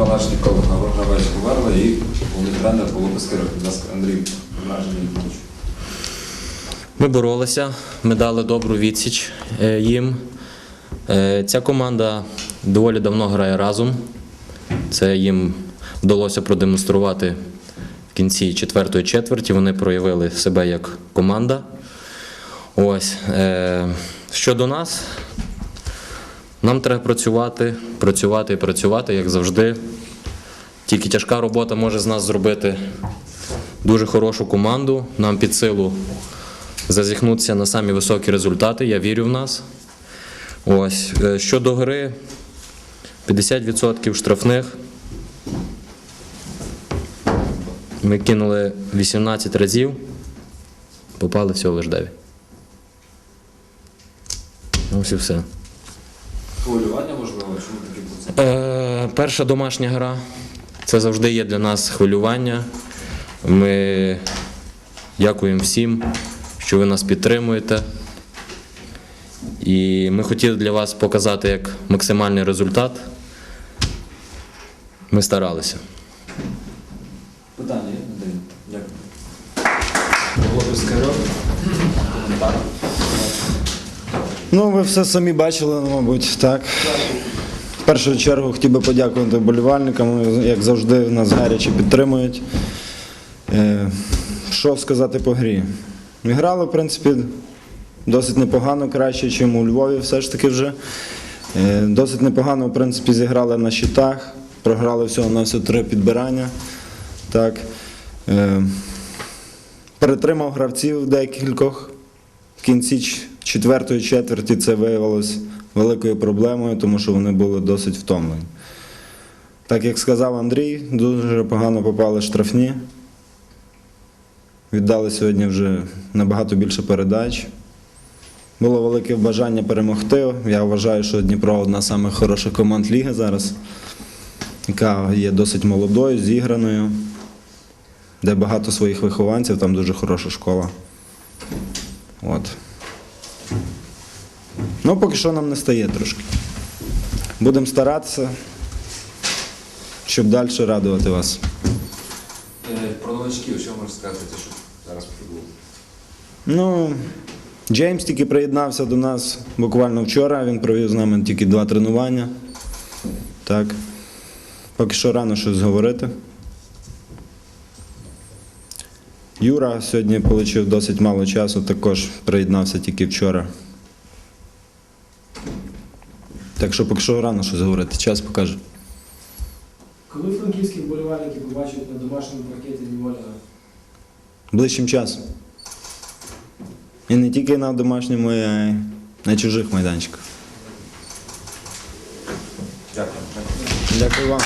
Калашніков, Гравець Говерла і головний тренер Пискарьов. Будь ласка, Андрій, враження від. Ми боролися, ми дали добру відсіч е, їм. Е, Ця команда доволі давно грає разом. Це їм вдалося продемонструвати в кінці четвертої четверті. Вони проявили себе як команда. Ось. е, Щодо нас, нам треба працювати, працювати і працювати, як завжди. Тільки тяжка робота може з нас зробити дуже хорошу команду. Нам під силу зазіхнутися на самі високі результати. Я вірю в нас. Ось. е, Щодо гри, 50% штрафних. Ми кинули 18 разів, попали всього лише 9. Ось і все. Хвилювання можливо, чому такий процент? Е, перша домашня гра. Це завжди є для нас хвилювання. Ми дякуємо всім, що ви нас підтримуєте. І ми хотіли для вас показати як максимальний результат. Ми старалися. Питання є? Дякую. Павло Пискарьов. Ну, ви все самі бачили, мабуть, так. В першу чергу хотів би подякувати болівальникам, як завжди, нас гаряче підтримують. Е, Що сказати по грі? Грали, в принципі, досить непогано, краще, ніж у Львові, все ж таки вже. Е, Досить непогано, в принципі, зіграли на щитах, програли всього на все три підбирання. Так. Е, Перетримав гравців декількох. В кінці четвертої четверті це виявилось великою проблемою, тому що вони були досить втомлені. Так як сказав Андрій, дуже погано попали штрафні. Віддали сьогодні вже набагато більше передач. Було велике бажання перемогти. Я вважаю, що Дніпро одна з самих хороших команд ліги зараз, яка є досить молодою, зіграною, де багато своїх вихованців, там дуже хороша школа. От. Ну, поки що нам не стає трошки. Будемо старатися, щоб далі радувати вас. Е, Про новачків, що можеш сказати, що зараз футболу? Ну, Джеймс тільки приєднався до нас буквально вчора. Він провів з нами тільки два тренування. Так. Поки що рано щось говорити. Юра сьогодні отримав досить мало часу, також приєднався тільки вчора. Так що поки що рано щось говорити, час покаже. Коли франківські вболівальники побачать на домашньому паркеті Львова Ближчим часом. І не тільки на домашньому, а й на чужих майданчиках. Дякую. Дякую вам.